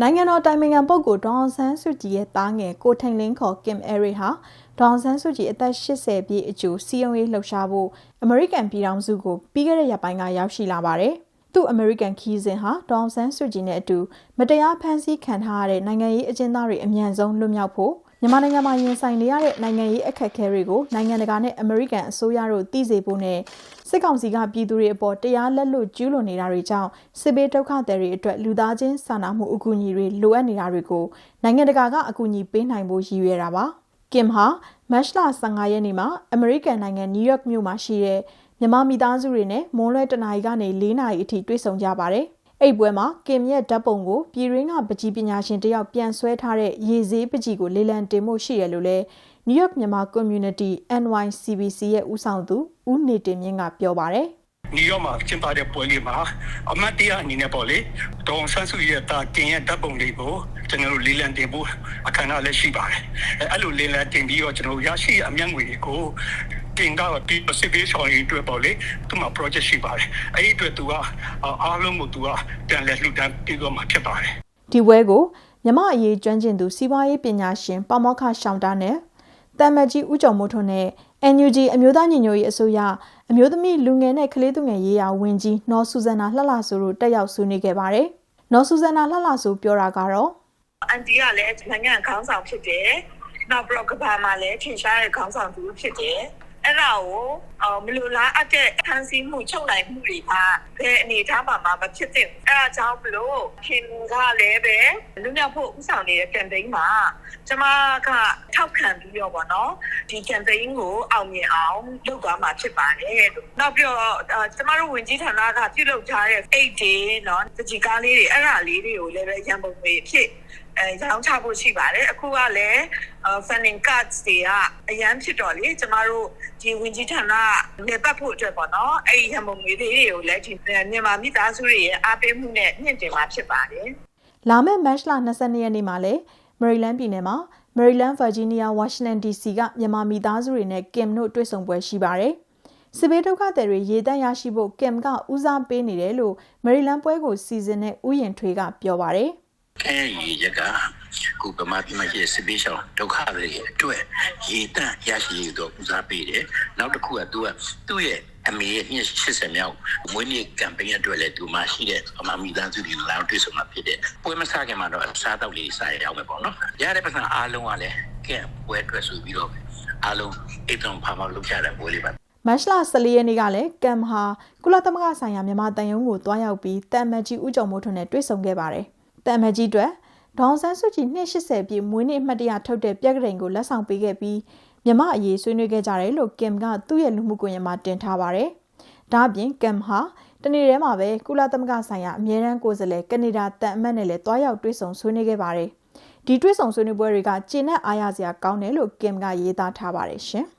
နိုင်ငံတော်တိုင်ပင်ခံပုဂ္ဂိုလ်ဒေါအောင်ဆန်းစုကြည်ရဲ့သားငယ်ကိုထိန်လင်းခေါ်ကင်အဲရီဟာဒေါအောင်ဆန်းစုကြည်အသက်80ပြည့်အကျိုးစီယုံရေးလှုပ်ရှားဖို့အမေရိကန်ပြည်ထောင်စုကိုပြီးခဲ့တဲ့ရက်ပိုင်းကရောက်ရှိလာပါတယ်။သူ့အမေရိကန်ခီးစဉ်ဟာဒေါအောင်ဆန်းစုကြည်နဲ့အတူမတရားဖမ်းဆီးခံထားရတဲ့နိုင်ငံရေးအကျဉ်းသားတွေအမြန်ဆုံးလွတ်မြောက်ဖို့ မြန်မာနိုင်ငံမှာရင်ဆိုင်နေရတဲ့နိုင်ငံရေးအခက်အခဲတွေကိုနိုင်ငံတကာနဲ့အမေရိကန်အစိုးရတို့သိစေဖို့နဲ့စစ်ကောင်စီကပြည်သူတွေအပေါ်တရားလက်လွတ်ကျူးလွန်နေတာတွေကြောင့်စစ်ဘေးဒုက္ခသည်တွေအတွက်လူသားချင်းစာနာမှုအကူအညီတွေလိုအပ်နေတာတွေကိုနိုင်ငံတကာကအကူအညီပေးနိုင်ဖို့ရည်ရွယ်တာပါ။ကင်ဟာမတ်လ15ရက်နေ့မှာအမေရိကန်နိုင်ငံနယူးယောက်မြို့မှာရှိတဲ့မြန်မာမိသားစုတွေနဲ့မွန်းလွဲတနာရီကနေ၄နာရီအထိတွေ့ဆုံကြပါတယ်။ အဲ့ပွဲမှာကင်ရဲ့ဓာတ်ပုံကိုပြည်ရင်းကပကြီးပညာရှင်တယောက်ပြန်ဆွဲထားတဲ့ရေဈေးပကြီးကိုလေလံတင်မှုရှိတယ်လို့လဲ New York မြန်မာ Community NYCBC ရဲ့ဦးဆောင်သူဦးနေတင်မြင့်ကပြောပါတယ်နယူးယောက်မှာကျင်းပတဲ့ပွဲလေးမှာအမတ်တရားအနေနဲ့ပေါ့လေဒေါန်ဆန်းစုရဲ့တာတင်ရဲ့ဓာတ်ပုံလေးကိုကျွန်တော်တို့လေးလံတင်ဖို့အခမ်းအနားလည်းရှိပါတယ်အဲအဲ့လိုလေးလံတင်ပြီးတော့ကျွန်တော်တို့ရရှိအမျက်ငွေတွေကို တင်ကပြီး Pacific ဆောင်ရင်အတွက်ပေါ့လေသူ့မှာ project ရှိပါတယ်အဲ့ဒီအတွက်သူကအားလုံးကိုသူကပြန်လဲလှူဒန်းပြီးတော့မှာဖြစ်ပါတယ်ဒီပွဲကိုမြမအရေးကျွမ်းကျင်သူစီးပွားရေးပညာရှင်ပေါမောက္ခရှောင်းတာနဲ့တမ်မတ်ကြီးဦးကျော်မိုးထွန်းနဲ့ NUG အမျိုးသားညီညွတ်ရေးအစိုးရအမျိုးသမီးလူငယ်နဲ့ကလေးသူငယ်ရေးရာဝန်ကြီးနော်ဆူဇန်နာလှလှဆိုတို့တက်ရောက်ဆွေးနွေးခဲ့ပါတယ်။နော်ဆူဇန်နာလှလှဆိုပြောတာကတော့အန်တီကလည်းနိုင်ငံခေါင်းဆောင်ဖြစ်တယ်။နောက်ပြီးတော့ကဘာမှာလည်းထင်ရှားတဲ့ခေါင်းဆောင်သူဖြစ်တယ်။ အဲ့ဒါကိုအော်မလိုလားအပ်တဲ့ဖန်ဆီးမှုချုပ်နိုင်မှုတွေကဘယ်အနေအထားမှာမှမဖြစ်သင့်ဘူးအဲ့ဒါကြောင့်မလို့ခင်ကလည်းပဲလူမျိုးဖို့ဥဆောင်နေတဲ့ campaign မှာကျမကထောက်ခံပြီးတော့ဗောနော် ဒီ campaign ကိုအောင်မြင်အောင်လုပ်သွားမှာဖြစ်ပါတယ်လို့နောက်ပြီးတော့ကျမတို့ဝင်ကြီးဌာနကပြုလုပ်ထားတဲ့ 8 day เนาะတကြီးကားလေးတွေအဲ့ဒါလေးတွေကိုလည်းပဲရန်ပုံငွေဖြစ်အဲရောင်းချဖို့ရှိပါတယ်အခုကလည်း funding cards တွေကအရန်ဖြစ်တော့လေကျမတို့ဒီဝင်ကြီးဌာနနေပတ်ဖို့အတွက်ပေါ့နော်အဲ့ဒီရမုံငွေလေးတွေကိုလည်းဒီမြန်မာမိသားစုတွေရဲ့အားပေးမှုနဲ့မြင့်တင်မှာဖြစ်ပါတယ် ။လာမယ့်မတ်လ22ရက်နေ့မှာလည်းမေရီလန်းပြည်နယ်မှာ မေရီလန်းဗာဂျီးနီးယားဝါရှင်တန် DC ကမြန်မာမိသားစုတွေနဲ့ကင်တို့တွေ့ဆုံပွဲရှိပါတယ်။စစ်ဘေးဒုက္ခသည်တွေရေတန့်ရရှိဖို့ကင်ကဦးစားပေးနေတယ်လို့မေရီလန်းပွဲကိုစီစဉ်တဲ့ဥယျာဉ်ထွေးကပြောပါတယ်။ခဲရေရကခုဗမာပြည်မှာရှိတဲ့စစ်ပေးရှောင်းဒုက္ခတွေအတွက်ရေတန့်ရရှိရတော့ဦးစားပေးတယ်။နောက်တစ်ခုကသူကသူ့ရဲ့ အမေရဲ့နှစ်80မြောက်မွေးနေ့ကမ်ပိန်းအတွက်လည်းသူမှရှိတဲ့ဗမာမိသားစုတွေလာတွေ့ဆုံမှာဖြစ်တဲ့ပွဲမစားခင်မှာတော့အစားတောက်လေးစားရအောင်ပဲပေါ့နော်။ရတဲ့ပတ်စံအားလုံးကလည်းကဲပွဲအတွက်ဆိုပြီးတော့အားလုံးအိတ်တုံဖာမလုပ်ကြတဲ့ပွဲလေးပါမတ်လ14ရက်နေ့ကလည်းကမ်ဟာကုလသမဂ္ဂဆိုင်ရာမြန်မာတန်ယုံကိုတွားရောက်ပြီးတမ်မတ်ကြီးဦးကျော်မိုးထွန်းနဲ့တွေ့ဆုံခဲ့ပါတယ်။တမ်မတ်ကြီးအတွက်ဒေါန်ဆန်းစုကြည်280ပြည့်မွေးနေ့အမှတ်တရထုတ်တဲ့ပြက်ကလေးကိုလက်ဆောင်ပေးခဲ့ပြီး မြမအရေးဆွေးနွေးခဲ့ကြတယ်လို့ကင်ကသူ့ရဲ့လူမှုကွန်ရက်မှာတင်ထားပါတယ်။ဒါ့အပြင်ကမ်ဟာတနေ့တည်းမှာပဲကုလသမဂ္ဂဆိုင်ရာအမြဲတမ်းကိုယ်စားလှယ်ကနေဒါတန်အမတ်နဲ့လည်းတွားရောက်တွေ့ဆုံဆွေးနွေးခဲ့ပါတယ်။ဒီတွေ့ဆုံဆွေးနွေးပွဲတွေကကျင်းနဲ့အားရစရာကောင်းတယ်လို့ကင်ကရေးသားထားပါတယ်ရှင်။